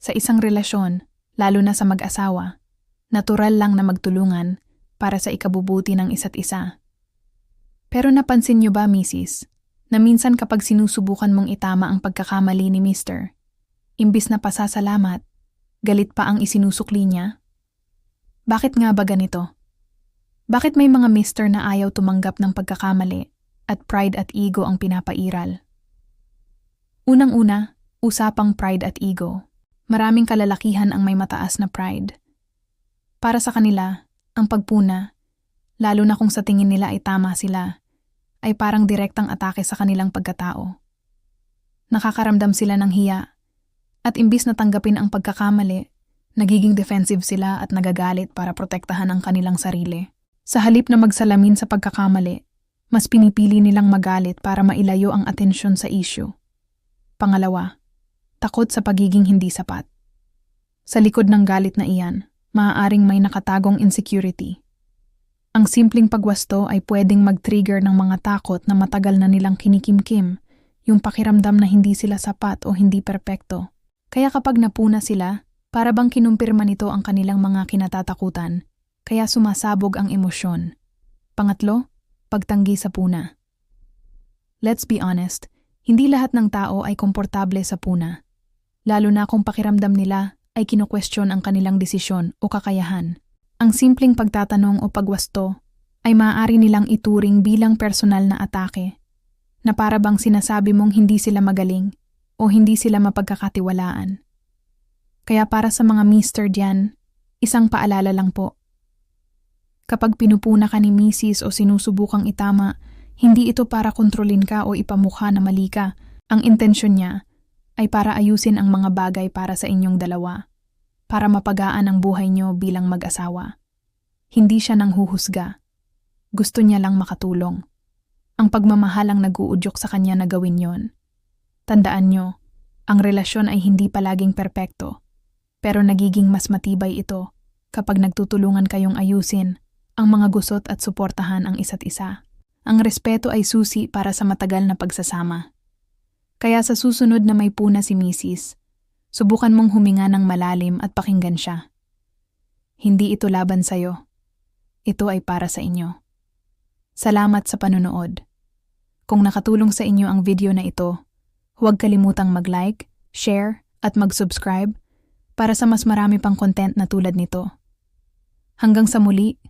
Sa isang relasyon, lalo na sa mag-asawa, natural lang na magtulungan para sa ikabubuti ng isa't isa. Pero napansin niyo ba, Mrs., na minsan kapag sinusubukan mong itama ang pagkakamali ni Mr., imbis na pasasalamat, galit pa ang isinusukli niya? Bakit nga ba ganito? Bakit may mga mister na ayaw tumanggap ng pagkakamali at pride at ego ang pinapairal? Unang-una, usapang pride at ego. Maraming kalalakihan ang may mataas na pride. Para sa kanila, ang pagpuna, lalo na kung sa tingin nila ay tama sila, ay parang direktang atake sa kanilang pagkatao. Nakakaramdam sila ng hiya, at imbis na tanggapin ang pagkakamali, nagiging defensive sila at nagagalit para protektahan ang kanilang sarili. Sa halip na magsalamin sa pagkakamali, mas pinipili nilang magalit para mailayo ang atensyon sa issue. Pangalawa, takot sa pagiging hindi sapat. Sa likod ng galit na iyan, maaaring may nakatagong insecurity. Ang simpleng pagwasto ay pwedeng mag-trigger ng mga takot na matagal na nilang kinikimkim, yung pakiramdam na hindi sila sapat o hindi perpekto. Kaya kapag napuna sila, para bang kinumpirma nito ang kanilang mga kinatatakutan kaya sumasabog ang emosyon. Pangatlo, pagtanggi sa puna. Let's be honest, hindi lahat ng tao ay komportable sa puna. Lalo na kung pakiramdam nila ay kinukwestiyon ang kanilang desisyon o kakayahan. Ang simpleng pagtatanong o pagwasto ay maaari nilang ituring bilang personal na atake na para bang sinasabi mong hindi sila magaling o hindi sila mapagkakatiwalaan. Kaya para sa mga mister diyan, isang paalala lang po. Kapag pinupuna ka ni misis o sinusubukang itama, hindi ito para kontrolin ka o ipamukha na mali ka. Ang intensyon niya ay para ayusin ang mga bagay para sa inyong dalawa, para mapagaan ang buhay niyo bilang mag-asawa. Hindi siya nang huhusga. Gusto niya lang makatulong. Ang pagmamahal ang naguudyok sa kanya na gawin yon. Tandaan niyo, ang relasyon ay hindi palaging perpekto, pero nagiging mas matibay ito kapag nagtutulungan kayong ayusin ang mga gusot at suportahan ang isa't isa. Ang respeto ay susi para sa matagal na pagsasama. Kaya sa susunod na may puna si Mrs., subukan mong huminga ng malalim at pakinggan siya. Hindi ito laban sa'yo. Ito ay para sa inyo. Salamat sa panonood. Kung nakatulong sa inyo ang video na ito, huwag kalimutang mag-like, share, at mag-subscribe para sa mas marami pang content na tulad nito. Hanggang sa muli,